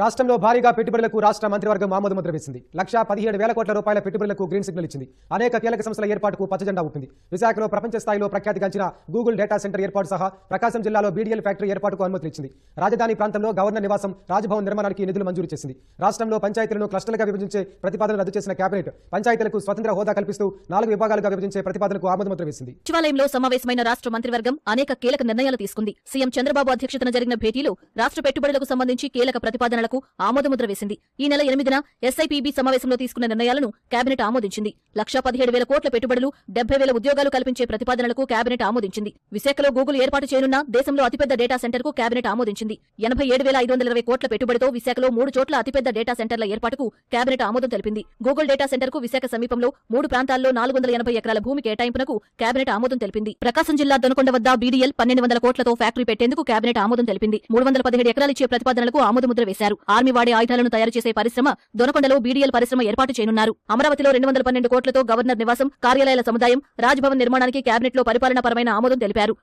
రాష్ట్రంలో భారీగా పెట్టుబడులకు రాష్ట్ర మంత్రివర్గం ఆమోదముద్ర వేసింది లక్షా పదిహేడు వేల కోట్ల రూపాయల పెట్టుబడులకు గ్రీన్ సిగ్నల్ ఇచ్చింది. అనేక కీలక సంస్థల ఏర్పాటుకు పచ్చజెండా ఊపింది. విశాఖలో ప్రపంచ స్థాయిలో ప్రఖ్యాతిగాంచిన గూగుల్ డేటా సెంటర్ ఏర్పాటు సహా ప్రకాశం జిల్లాలో బీడీఎల్ ఫ్యాక్టరీ ఏర్పాటుకు అనుమతులు ఇచ్చింది. రాజధాని ప్రాంతంలో గవర్నర్ నివాసం రాజ్భవన్ నిర్మాణానికి నిధులు మంజూరు చేసింది. రాష్ట్రంలో పంచాయతీలను క్లస్టర్లుగా విభజించే ప్రతిపాదన రద్దు చేసిన కేబినెట్ పంచాయతీలకు స్వతంత్ర హోదా కల్పిస్తూ నాలుగు విభాగాలుగా విభజించే ప్రతిపాదనకు ఆమోదముద్ర వేసింది సచివాలయంలో సమావేశమైన రాష్ట్ర మంత్రివర్గం అనేక కీలక నిర్ణయాలు తీసుకుంది. సీఎం చంద్రబాబు అధ్యక్షతన జరిగిన భేటీలో రాష్ట్ర పెట్టుబడులకు సంబంధించి కీలక నిర్ణయాలకు ఆమోదముద్ర వేసింది. ఈ నెల ఎనిమిదిన ఎస్ఐపిబి సమావేశంలో తీసుకున్న నిర్ణయాలను కేబినెట్ ఆమోదించింది. లక్షా పదిహేడు వేల కోట్ల పెట్టుబడులు డెబ్బై వేల ఉద్యోగాలు కల్పించే ప్రతిపాదనలకు కేబినెట్ ఆమోదించింది. విశాఖలో గూగుల్ ఏర్పాటు చేయనున్న దేశంలో అతిపెద్ద డేటా సెంటర్కు కేబినెట్ ఆమోదించింది. ఎనభై ఏడు వేల ఐదు వందల ఇరవై కోట్ల పెట్టుబడితో విశాఖలో మూడు చోట్ల అతిపెద్ద డేటా సెంటర్ల ఏర్పాటుకు కేబినెట్ ఆమోదం తెలిపింది. గూగుల్ డేటా సెంటర్కు విశాఖ సమీపంలో మూడు ప్రాంతాల్లో నాలుగు వందల ఎనభై ఎకరాల భూమి కేటాయింపునకు కేబినెట్ ఆమోదం తెలిపింది. ప్రకాశం జిల్లా దొనకొండ వద్ద బీడీఎల్ పన్నెండు వందల కోట్లతో ఫ్యాక్టరీ పెట్టేందుకు కేబినెట్ ఆమోదం తెలిపింది. మూడు వందల పదిహేడు ఎకరాలు ఇచ్చే ప్రతిపాదనలకు ఆమోదముద్ర వేశారు. ఆర్మీ వాడే ఆయుధాలను తయారు చేసే పరిశ్రమ దొనకొండలో బీడీఎల్ పరిశ్రమ ఏర్పాటు చేయనున్నారు. అమరావతిలో రెండు వందల పన్నెండు కోట్లతో గవర్నర్ నివాసం కార్యాలయాల సముదాయం రాజ్భవన్ నిర్మాణానికి కేబినెట్లో పరిపాలనాపరమైన ఆమోదం తెలిపారు.